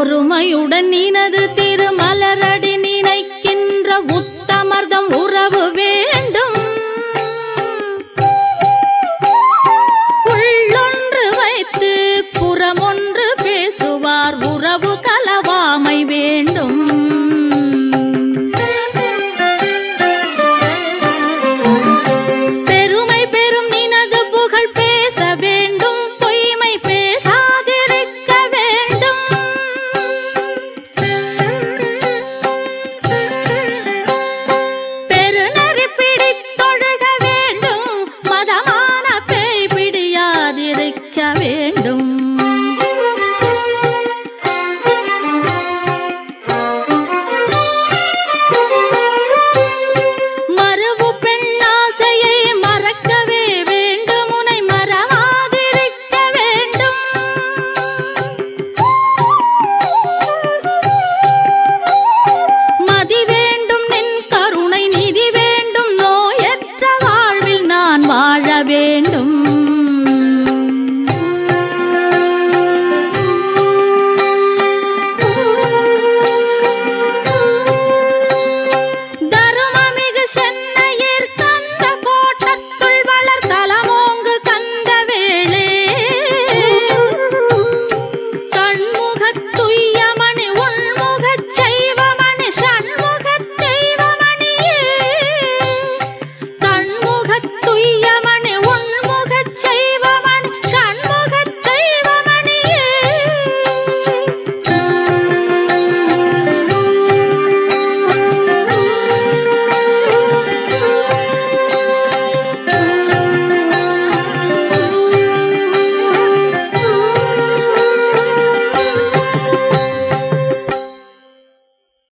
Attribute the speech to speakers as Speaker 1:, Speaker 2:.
Speaker 1: ஒருமையுடன் நினது திருமலரடி நினைக்கின்ற உத்த